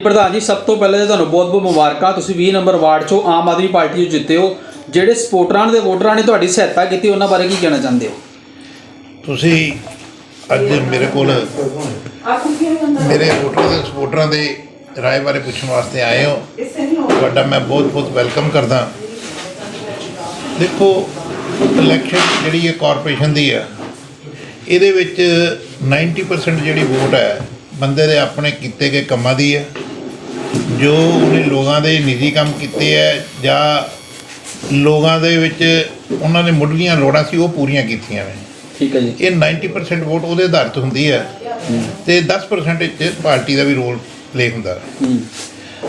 ਪ੍ਰਧਾਨ ਜੀ, ਸਭ ਤੋਂ ਪਹਿਲਾਂ ਤਾਂ ਤੁਹਾਨੂੰ ਬਹੁਤ-ਬਹੁਤ ਮੁਬਾਰਕਾਂ। ਤੁਸੀਂ 20 ਨੰਬਰ ਵਾਰਡ 'ਚੋਂ ਆਮ ਆਦਮੀ ਪਾਰਟੀ 'ਚੋਂ ਜਿੱਤੇ ਹੋ। ਜਿਹੜੇ ਸਪੋਰਟਰਾਂ ਦੇ ਵੋਟਰਾਂ ਨੇ ਤੁਹਾਡੀ ਸਹਾਇਤਾ ਕੀਤੀ, ਉਹਨਾਂ ਬਾਰੇ ਕੀ ਕਹਿਣਾ ਚਾਹੁੰਦੇ ਹੋ? ਤੁਸੀਂ ਅੱਜ ਮੇਰੇ ਕੋਲ ਮੇਰੇ ਵੋਟਰਾਂ ਦੇ ਸਪੋਰਟਰਾਂ ਦੇ ਰਾਏ ਬਾਰੇ ਪੁੱਛਣ ਵਾਸਤੇ ਆਏ ਹੋ। ਤੁਹਾਡਾ ਮੈਂ ਬਹੁਤ ਬਹੁਤ ਵੈਲਕਮ ਕਰਦਾ। ਦੇਖੋ ਇਲੈਕਸ਼ਨ ਜਿਹੜੀ ਹੈ ਕਾਰਪੋਰੇਸ਼ਨ ਦੀ ਹੈ ਇਹਦੇ ਵਿੱਚ 90% ਜਿਹੜੀ ਵੋਟ ਹੈ, ਬੰਦੇ ਦੇ ਆਪਣੇ ਕੀਤੇ ਗਏ ਕੰਮਾਂ ਦੀ ਹੈ ਜੋ ਉਹਨੇ ਲੋਕਾਂ ਦੇ ਨਿੱਜੀ ਕੰਮ ਕੀਤੇ ਹੈ ਜਾਂ ਲੋਕਾਂ ਦੇ ਵਿੱਚ ਉਹਨਾਂ ਨੇ ਮੁੱਢਲੀਆਂ ਲੋੜਾਂ ਸੀ ਉਹ ਪੂਰੀਆਂ ਕੀਤੀਆਂ ਨੇ। ਠੀਕ ਹੈ ਜੀ। ਇਹ 90% ਵੋਟ ਉਹਦੇ ਆਧਾਰ ਤੇ ਹੁੰਦੀ ਹੈ ਤੇ 10% ਵਿੱਚ ਪਾਰਟੀ ਦਾ ਵੀ ਰੋਲ ਪਲੇ ਹੁੰਦਾ।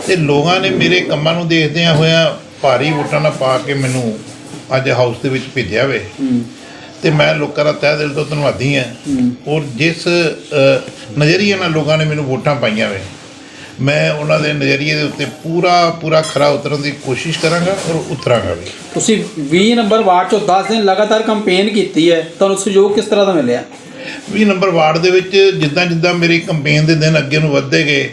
ਤੇ ਲੋਕਾਂ ਨੇ ਮੇਰੇ ਕੰਮਾਂ ਨੂੰ ਦੇਖਦਿਆਂ ਹੋਇਆਂ ਭਾਰੀ ਵੋਟਾਂ ਨਾਲ ਪਾ ਕੇ ਮੈਨੂੰ ਅੱਜ ਹਾਊਸ ਦੇ ਵਿੱਚ ਭੇਜਿਆ ਵੇ। ਤੇ ਮੈਂ ਲੋਕਾਂ ਦਾ ਤਹਿ ਦਿਲ ਤੋਂ ਧੰਨਵਾਦੀ ਹਾਂ। ਔਰ ਜਿਸ ਨਜ਼ਰੀਏ ਨਾਲ ਲੋਕਾਂ ਨੇ ਮੈਨੂੰ ਵੋਟਾਂ ਪਾਈਆਂ ਵੇ। ਮੈਂ ਉਹਨਾਂ ਦੇ ਨਜ਼ਰੀਏ ਦੇ ਉੱਤੇ ਪੂਰਾ ਪੂਰਾ ਖਰਾ ਉਤਰਨ ਦੀ ਕੋਸ਼ਿਸ਼ ਕਰਾਂਗਾ ਔਰ ਉਤਰਾਂਗਾ ਵੀ। ਤੁਸੀਂ 20 ਨੰਬਰ ਵਾਰਡ 'ਚੋਂ 10 ਦਿਨ ਲਗਾਤਾਰ ਕੰਪੇਨ ਕੀਤੀ ਹੈ ਤੁਹਾਨੂੰ ਸਹਿਯੋਗ ਕਿਸ ਤਰ੍ਹਾਂ ਦਾ ਮਿਲਿਆ? 20 ਨੰਬਰ ਵਾਰਡ ਦੇ ਵਿੱਚ ਜਿੱਦਾਂ ਜਿੱਦਾਂ ਮੇਰੀ ਕੰਪੇਨ ਦੇ ਦਿਨ ਅੱਗੇ ਨੂੰ ਵੱਧਦੇ ਗਏ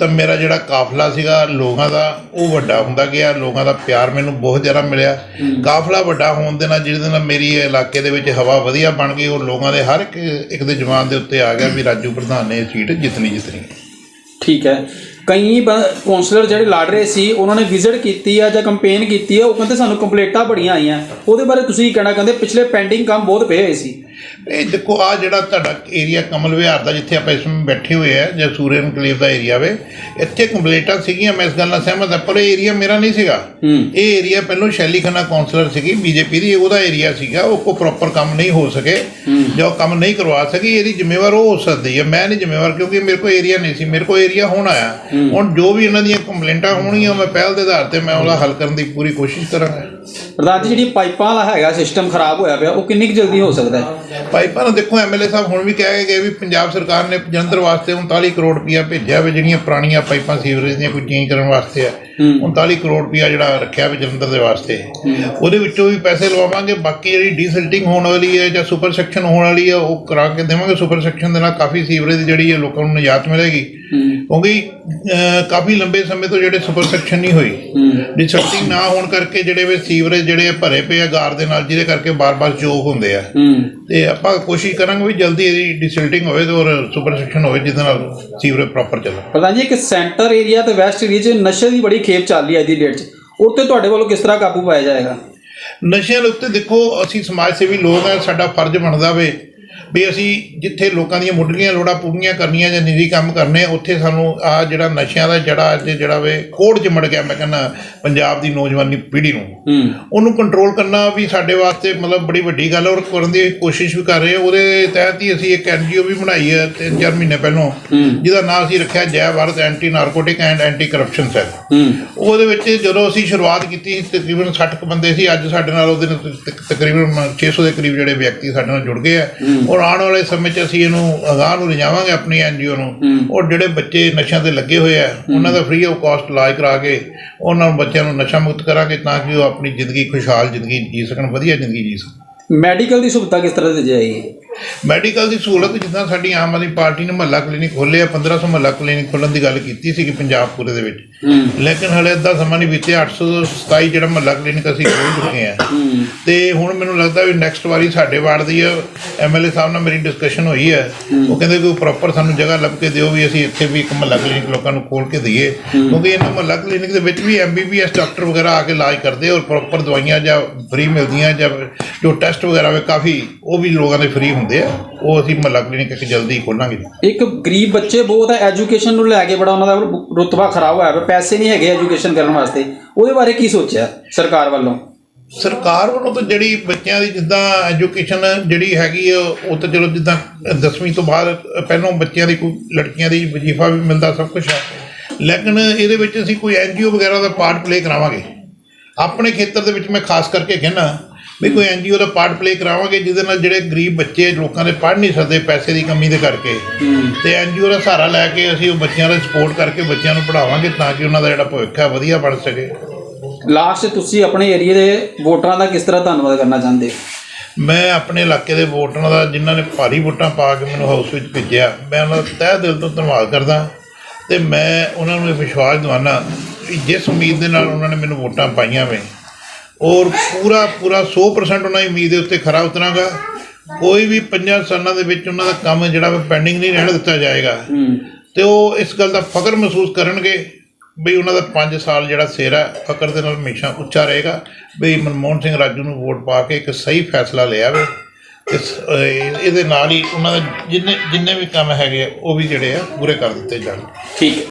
ਤਾਂ ਮੇਰਾ ਜਿਹੜਾ ਕਾਫਲਾ ਸੀਗਾ ਲੋਕਾਂ ਦਾ ਉਹ ਵੱਡਾ ਹੁੰਦਾ ਗਿਆ ਲੋਕਾਂ ਦਾ ਪਿਆਰ ਮੈਨੂੰ ਬਹੁਤ ਜ਼ਿਆਦਾ ਮਿਲਿਆ। ਕਾਫਲਾ ਵੱਡਾ ਹੋਣ ਦੇ ਨਾਲ ਜਿਹਦੇ ਨਾਲ ਮੇਰੀ ਇਲਾਕੇ ਦੇ ਵਿੱਚ ਹਵਾ ਵਧੀਆ ਬਣ ਗਈ ਉਹ ਲੋਕਾਂ ਦੇ ਹਰ ਇੱਕ ਇੱਕ ਦੇ ਜਵਾਨ ਦੇ ਉੱਤੇ ਆ ਗਿਆ ਵੀ ਰਾਜੂ ਪ੍ਰਧਾਨ ਨੇ ਇਹ ਸੀਟ ਜਿੱਤਣੀ ਜਿੱਤਣੀ। ਠੀਕ ਹੈ। ਕਈ ਬ- ਕੌਂਸਲਰ ਜਿਹੜੇ ਲੜ ਰਹੇ ਸੀ, ਉਹਨਾਂ ਨੇ ਵਿਜ਼ਿਟ ਕੀਤੀ ਆ ਜਾਂ ਕੰਪੇਨ ਕੀਤੀ ਆ, ਉਹ ਕਹਿੰਦੇ ਸਾਨੂੰ ਕੰਪਲੇਂਟਾਂ ਬੜੀਆਂ ਆਈਆਂ। ਉਹਦੇ ਬਾਰੇ ਤੁਸੀਂ ਕਹਿਣਾ ਕਹਿੰਦੇ ਪਿਛਲੇ ਪੈਂਡਿੰਗ ਕੰਮ ਬਹੁਤ ਪਏ ਹੋਏ ਸੀ। ਇਹ ਦੇਖੋ ਆ ਜਿਹੜਾ ਤੁਹਾਡਾ ਏਰੀਆ ਕਮਲ ਵਿਹਾਰ ਦਾ ਜਿੱਥੇ ਆਪਾਂ ਇਸ ਸਮੇਂ ਬੈਠੇ ਹੋਏ ਆ ਜਾਂ ਸੂਰਿਆ ਇਨਕਲੇਵ ਦਾ ਏਰੀਆ ਵੇ ਇੱਥੇ ਕੰਪਲੇਂਟਾਂ ਸੀਗੀਆਂ ਮੈਂ ਇਸ ਗੱਲ ਨਾਲ ਸਹਿਮਤ ਹਾਂ ਪਰ ਇਹ ਏਰੀਆ ਮੇਰਾ ਨਹੀਂ ਸੀਗਾ। ਇਹ ਏਰੀਆ ਪਹਿਲਾਂ ਸ਼ੈਲੀ ਖੰਨਾ ਕਾਉਂਸਲਰ ਸੀਗੀ ਬੀਜੇਪੀ ਦੀ ਉਹਦਾ ਏਰੀਆ ਸੀਗਾ ਉਹ ਕੋ ਪ੍ਰੋਪਰ ਕੰਮ ਨਹੀਂ ਹੋ ਸਕੇ ਜੋ ਕੰਮ ਨਹੀਂ ਕਰਵਾ ਸਕੀ ਇਹਦੀ ਜ਼ਿੰਮੇਵਾਰ ਉਹ ਹੋ ਸਕਦੀ ਹੈ। ਮੈਂ ਨਹੀਂ ਜ਼ਿੰਮੇਵਾਰ ਕਿਉਂਕਿ ਮੇਰੇ ਕੋਲ ਏਰੀਆ ਨਹੀਂ ਸੀ ਮੇਰੇ ਕੋਲ ਏਰੀਆ ਹੁਣ ਆਇਆ। ਹੁਣ ਜੋ ਵੀ ਇਹਨਾਂ ਦੀਆਂ ਕੰਪਲੇਂਟਾਂ ਹੋਣਗੀਆਂ ਮੈਂ ਪਹਿਲ ਦੇ ਆਧਾਰ ਤੇ ਮੈਂ ਉਹਦਾ ਹੱਲ ਕਰਨ ਦੀ ਪੂਰੀ ਕੋਸ਼ਿਸ਼ ਕਰਾਂਗਾ। ਪ੍ਰਧਾਨ ਜੀ ਜਿਹੜੀ ਪਾਈਪਾਂ ਵਾਲਾ ਹੈਗਾ ਸਿਸਟਮ ਖਰਾਬ ਹੋਇਆ ਪਿਆ ਉਹ ਕਿੰਨੀ ਕੁ ਜਲਦੀ ਹੋ ਸਕਦਾ ਹੈ? ਪਾਈਪਾਂ ਨੂੰ ਦੇਖੋ ਐਮਐਲਏ ਸਾਹਿਬ ਹੁਣ ਵੀ ਕਹਿ ਗਏ ਵੀ ਪੰਜਾਬ ਸਰਕਾਰ ਨੇ ਜਲੰਧਰ ਵਾਸਤੇ 39 ਕਰੋੜ ਰੁਪਇਆ ਭੇਜਿਆ ਵੇ ਜਿਹੜੀਆਂ ਪੁਰਾਣੀਆਂ ਪਾਈਪਾਂ ਸੀਵਰੇਜ ਦੀਆਂ ਕੋਈ ਚੇਂਜ ਕਰਨ ਵਾਸਤੇ ਆ। ਹੂੰ। 39 ਕਰੋੜ ਰੁਪਇਆ ਜਿਹੜਾ ਰੱਖਿਆ ਵੇ ਜਲੰਧਰ ਦੇ ਵਾਸਤੇ। ਉਹਦੇ ਵਿੱਚੋਂ ਵੀ ਪੈਸੇ ਲਵਾਵਾਂਗੇ ਬਾਕੀ ਜਿਹੜੀ ਡੀਸਿਲਟਿੰਗ ਹੋਣ ਵਾਲੀ ਹੈ ਜਾਂ ਸੁਪਰ ਸੈਕਸ਼ਨ ਹੋਣ ਵਾਲੀ ਹੈ ਉਹ ਕਰਾ ਕੇ ਦੇਵਾਂਗੇ। ਸੁਪਰ ਸੈਕਸ਼ਨ ਦੇ ਨਾਲ ਕਾਫੀ ਸੀਵਰੇਜ ਜਿਹੜੀ ਹੈ ਲੋਕਾਂ ਨੂੰ ਨਿਜਾਤ ਮਿਲੇਗੀ। ਕਿਉਂਕਿ ਕਾਫੀ ਲੰਬੇ ਸਮੇਂ ਤੋਂ ਜਿਹੜੇ ਸੁਪਰ ਸੈਕਸ਼ਨ ਨਹੀਂ ਹੋਈ ਡੀਸਿਲਟਿੰਗ ਨਾ ਹੋਣ ਕਰਕੇ ਜਿਹੜੇ ਵੇ ਸੀਵਰੇਜ ਜਿਹੜੇ ਭਰੇ ਪਏ ਆ ਗਾਰ ਦੇ ਨਾਲ ਜਿਹਦੇ ਕਰਕੇ ਬਾਰ-ਬਾਰ ਚੋਕ ਹੁੰਦੇ ਆ। ਤੇ ਆਪਾਂ ਕੋਸ਼ਿਸ਼ ਕਰਾਂਗੇ ਵੀ ਜਲਦੀ ਇਹਦੀ ਡਿਸਲਟਿੰਗ ਹੋਵੇ ਤੇ ਔਰ ਸੁਪਰ ਸੈਕਸ਼ਨ ਹੋਵੇ ਜਿਹਦੇ ਨਾਲ ਸੀਵਰੇਜ ਪ੍ਰੋਪਰ ਚੱਲੇ। ਪ੍ਰਧਾਨ ਜੀ ਇੱਕ ਸੈਂਟਰ ਏਰੀਆ ਤੇ ਵੈਸਟ ਏਰੀਆ 'ਚ ਨਸ਼ੇ ਦੀ ਬੜੀ ਖੇਪ ਚੱਲ ਰਹੀ ਹੈ ਦੀ ਡੇਟ 'ਚ। ਉੱਤੇ ਤੁਹਾਡੇ ਵੱਲੋਂ ਕਿਸ ਤਰ੍ਹਾਂ ਕਾਬੂ ਪਾਇਆ ਜਾਏਗਾ? ਨਸ਼ਿਆਂ ਉੱਤੇ ਦੇਖੋ ਅਸੀਂ ਸਮਾਜ ਸੇਵੀ ਲੋਕ ਆ ਸਾਡਾ ਫਰਜ਼ ਬਣਦਾ ਵੇ ਵੀ ਅਸੀਂ ਜਿੱਥੇ ਲੋਕਾਂ ਦੀਆਂ ਮੁੱਢਲੀਆਂ ਲੋੜਾਂ ਪੂਰੀਆਂ ਕਰਨੀਆਂ ਜਾਂ ਨਿੱਜੀ ਕੰਮ ਕਰਨੇ ਉੱਥੇ ਸਾਨੂੰ ਆ ਜਿਹੜਾ ਨਸ਼ਿਆਂ ਦਾ ਜਿਹੜਾ ਅੱਜ ਜਿਹੜਾ ਵੇ ਕੋੜ ਚ ਮੜ ਗਿਆ ਮੈਂ ਕਹਿੰਦਾ ਪੰਜਾਬ ਦੀ ਨੌਜਵਾਨੀ ਪੀੜ੍ਹੀ ਨੂੰ। ਉਹਨੂੰ ਕੰਟਰੋਲ ਕਰਨਾ ਵੀ ਸਾਡੇ ਵਾਸਤੇ ਮਤਲਬ ਬੜੀ ਵੱਡੀ ਗੱਲ ਹੈ ਔਰ ਕਰਨ ਦੀ ਕੋਸ਼ਿਸ਼ ਵੀ ਕਰ ਰਹੇ ਹਾਂ। ਉਹਦੇ ਤਹਿਤ ਹੀ ਅਸੀਂ ਇੱਕ ਐਨਜੀਓ ਵੀ ਬਣਾਈ ਹੈ ਤਿੰਨ ਚਾਰ ਮਹੀਨੇ ਪਹਿਲਾਂ। ਜਿਹਦਾ ਨਾਮ ਅਸੀਂ ਰੱਖਿਆ Jai Bharat anti narcotic and anti corruption cell. ਉਹਦੇ ਵਿੱਚ ਜਦੋਂ ਅਸੀਂ ਸ਼ੁਰੂਆਤ ਕੀਤੀ ਤਕਰੀਬਨ 60 ਕੁ ਬੰਦੇ ਸੀ। ਅੱਜ ਸਾਡੇ ਨਾਲ ਉਹਦੇ ਤਕਰੀਬਨ 600 ਦੇ ਕਰੀਬ ਜਿਹੜੇ ਵਿਅਕਤੀ ਸਾਡੇ ਨਾਲ ਜੁੜ ਗਏ ਆ। ਔਰ ਆਉਣ ਵਾਲੇ ਸਮੇਂ 'ਚ ਅਸੀਂ ਇਹਨੂੰ ਅਗਾਹ ਨੂੰ ਲਿਜਾਵਾਂਗੇ ਆਪਣੀ ਐਨਜੀਓ ਨੂੰ। ਔਰ ਜਿਹੜੇ ਬੱਚੇ ਨਸ਼ਿਆਂ ਤੇ ਲੱਗੇ ਹੋਏ ਆ ਉਹਨਾਂ ਦਾ ਫ੍ਰੀ ਆਫ ਕਾਸਟ ਇਲਾਜ ਕਰਾ ਕੇ ਉਹਨਾਂ ਨੂੰ ਬੱਚਿਆਂ ਨੂੰ ਨਸ਼ਾ ਮੁਕਤ ਕਰਾਂਗੇ ਤਾਂ ਕਿ ਉਹ ਆਪਣੀ ਜ਼ਿੰਦਗੀ ਖੁਸ਼ਹਾਲ ਜ਼ਿੰਦਗੀ ਜੀ ਸਕਣ ਵਧੀਆ ਜ਼ਿੰਦਗੀ ਜੀ ਸਕਣ। ਮੈਡੀਕਲ ਦੀ ਸੁਵਿਧਾ ਕਿਸ ਤਰ੍ਹਾਂ ਦੀ ਜਾਏਗੀ ਮੈਡੀਕਲ ਦੀ ਸਹੂਲਤ ਜਿੱਦਾਂ ਸਾਡੀ ਆਮ ਆਦਮੀ ਪਾਰਟੀ ਨੇ ਮਹੱਲਾ ਕਲੀਨਿਕ ਖੋਲ੍ਹੇ ਆ 1500 ਮਹੱਲਾ ਕਲੀਨਿਕ ਖੋਲ੍ਹਣ ਦੀ ਗੱਲ ਕੀਤੀ ਸੀ ਕਿ ਪੰਜਾਬ ਪੂਰੇ ਦੇ ਵਿੱਚ। ਲੇਕਿਨ ਹਲੇ ਅੱਧਾ ਸਮਾਂ ਨਹੀਂ ਬੀਤਿਆ 827 ਜਿਹੜਾ ਮਹੱਲਾ ਕਲੀਨਿਕ ਅਸੀਂ ਖੋਲ੍ਹ ਚੁੱਕੇ ਆ ਤੇ ਹੁਣ ਮੈਨੂੰ ਲੱਗਦਾ ਵੀ ਨੈਕਸਟ ਵਾਰੀ ਸਾਡੇ ਵਾਰਡ ਦੀ ਐਮਐਲਏ ਸਾਹਿਬ ਨਾਲ ਮੇਰੀ ਡਿਸਕਸ਼ਨ ਹੋਈ ਹੈ। ਉਹ ਕਹਿੰਦੇ ਕਿ ਪ੍ਰੋਪਰ ਸਾਨੂੰ ਜਗ੍ਹਾ ਲੱਭ ਕੇ ਦਿਓ ਵੀ ਅਸੀਂ ਇੱਥੇ ਵੀ ਇੱਕ ਮਹੱਲਾ ਕਲੀਨਿਕ ਲੋਕਾਂ ਨੂੰ ਖੋਲ ਕੇ ਦਈਏ। ਕਿਉਂਕਿ ਇਹਨਾਂ ਮਹੱਲਾ ਕਲੀਨਿਕ ਦੇ ਵਿੱਚ ਵੀ ਐਮਬੀਬੀਐਸ ਡਾਕਟਰ ਵਗੈਰਾ ਆ ਕੇ ਇਲਾਜ ਕਰਦੇ ਔਰ ਪ੍ਰੋਪਰ ਦਵਾਈਆਂ ਜਾਂ ਫ੍ਰੀ ਮਿਲਦੀਆਂ ਜਾਂ ਜੋ ਟੈਸਟ ਵਗੈਰਾ ਵੇ ਕਾਫੀ ਉਹ ਵੀ ਲੋਕਾਂ ਦੇ ਫ੍ਰੀ ਹੁੰਦੇ ਆ ਉਹ ਅਸੀਂ ਮਹੱਲਾ ਕਲੀਨਿਕ ਇੱਕ ਜਲਦੀ ਖੋਲਾਂਗੇ ਇੱਕ ਗਰੀਬ ਬੱਚੇ ਬਹੁਤ ਹੈ ਐਜੂਕੇਸ਼ਨ ਨੂੰ ਲੈ ਕੇ ਬੜਾ ਉਹਨਾਂ ਦਾ ਰੁਤਬਾ ਖਰਾਬ ਹੋਇਆ ਪਿਆ ਪੈਸੇ ਨਹੀਂ ਹੈਗੇ ਐਜੂਕੇਸ਼ਨ ਕਰਨ ਵਾਸਤੇ। ਉਹਦੇ ਬਾਰੇ ਕੀ ਸੋਚਿਆ ਸਰਕਾਰ ਵੱਲੋਂ? ਸਰਕਾਰ ਵੱਲੋਂ ਤਾਂ ਜਿਹੜੀ ਬੱਚਿਆਂ ਦੀ ਜਿੱਦਾਂ ਐਜੂਕੇਸ਼ਨ ਜਿਹੜੀ ਹੈਗੀ ਉਹ ਤਾਂ ਚਲੋ ਜਿੱਦਾਂ 10ਵੀਂ ਤੋਂ ਬਾਅਦ ਪਹਿਲਾਂ ਬੱਚਿਆਂ ਦੀ ਕੋਈ ਲੜਕੀਆਂ ਦੀ ਵਜ਼ੀਫਾ ਵੀ ਮਿਲਦਾ ਸਭ ਕੁਝ ਹੈ ਲੇਕਿਨ ਇਹਦੇ ਵਿੱਚ ਅਸੀਂ ਕੋਈ ਐਨਜੀਓ ਵਗੈਰਾ ਦਾ ਪਾਰਟ ਪਲੇ ਕਰਾਵਾਂਗੇ। ਆਪਣੇ ਖੇਤਰ ਦੇ ਵਿੱਚ ਮੈਂ ਖਾਸ ਕਰਕੇ ਕਹਿਣਾ ਵੀ ਕੋਈ ਐਨਜੀਓ ਦਾ ਪਾਰਟ ਪਲੇ ਕਰਾਵਾਂਗੇ ਜਿਹਦੇ ਨਾਲ ਜਿਹੜੇ ਗਰੀਬ ਬੱਚੇ ਲੋਕਾਂ ਦੇ ਪੜ੍ਹ ਨਹੀਂ ਸਕਦੇ ਪੈਸੇ ਦੀ ਕਮੀ ਦੇ ਕਰਕੇ। ਤੇ ਐਨਜੀਓ ਦਾ ਸਹਾਰਾ ਲੈ ਕੇ ਅਸੀਂ ਉਹ ਬੱਚਿਆਂ ਦਾ ਸਪੋਰਟ ਕਰਕੇ ਬੱਚਿਆਂ ਨੂੰ ਪੜ੍ਹਾਵਾਂਗੇ ਤਾਂ ਕਿ ਉਹਨਾਂ ਦਾ ਜਿਹੜਾ ਭਵਿੱਖ ਹੈ ਵਧੀਆ ਬਣ ਸਕੇ। ਲਾਸਟ ਤੁਸੀਂ ਆਪਣੇ ਏਰੀਆ ਦੇ ਵੋਟਰਾਂ ਦਾ ਕਿਸ ਤਰ੍ਹਾਂ ਧੰਨਵਾਦ ਕਰਨਾ ਚਾਹੁੰਦੇ ਮੈਂ ਆਪਣੇ ਇਲਾਕੇ ਦੇ ਵੋਟਰਾਂ ਦਾ ਜਿਨ੍ਹਾਂ ਨੇ ਭਾਰੀ ਵੋਟਾਂ ਪਾ ਕੇ ਮੈਨੂੰ ਹਾਊਸ ਵਿੱਚ ਭੇਜਿਆ ਮੈਂ ਉਹਨਾਂ ਦਾ ਤਹਿ ਦਿਲ ਤੋਂ ਧੰਨਵਾਦ ਕਰਦਾ। ਤੇ ਮੈਂ ਉਹਨਾਂ ਨੂੰ ਇਹ ਵਿਸ਼ਵਾਸ ਦਿਵਾਨਾ ਕਿ ਜਿਸ ਉਮੀਦ ਦੇ ਨਾਲ ਉਹਨਾਂ ਨੇ ਮੈਨੂੰ ਵੋਟਾਂ ਪਾਈਆਂ ਵੇ ਔਰ ਪੂਰਾ ਪੂਰਾ 100% ਉਹਨਾਂ ਦੀ ਉਮੀਦ ਦੇ ਉੱਤੇ ਖਰਾ ਉਤਰਾਂਗਾ। ਕੋਈ ਵੀ ਪੰਜਾਂ ਸਾਲਾਂ ਦੇ ਵਿੱਚ ਉਹਨਾਂ ਦਾ ਕੰਮ ਜਿਹੜਾ ਵਾ ਪੈਂਡਿੰਗ ਨਹੀਂ ਰਹਿਣ ਦਿੱਤਾ ਜਾਏਗਾ। ਤੇ ਉਹ ਇਸ ਗੱਲ ਦਾ ਫਖਰ ਮਹਿਸੂਸ ਕਰਨਗੇ ਵੀ ਉਹਨਾਂ ਦਾ 5 ਸਾਲ ਜਿਹੜਾ ਸਿਹਰਾ ਫਖਰ ਦੇ ਨਾਲ ਹਮੇਸ਼ਾ ਉੱਚਾ ਰਹੇਗਾ। ਵੀ ਮਨਮੋਹਨ ਸਿੰਘ ਰਾਜੂ ਨੂੰ ਵੋਟ ਪਾ ਕੇ ਇੱਕ ਸਹੀ ਫੈਸਲਾ ਲਿਆ ਵੇ। ਤੇ ਸ- ਅਹ ਇਹਦੇ ਨਾਲ ਹੀ ਉਹਨਾਂ ਦੇ ਜਿੰਨੇ ਜਿੰਨੇ ਵੀ ਕੰਮ ਹੈਗੇ ਉਹ ਵੀ ਜਿਹੜੇ ਆ ਪੂਰੇ ਕਰ ਦਿੱਤੇ ਜਾਣ। ਠੀਕ।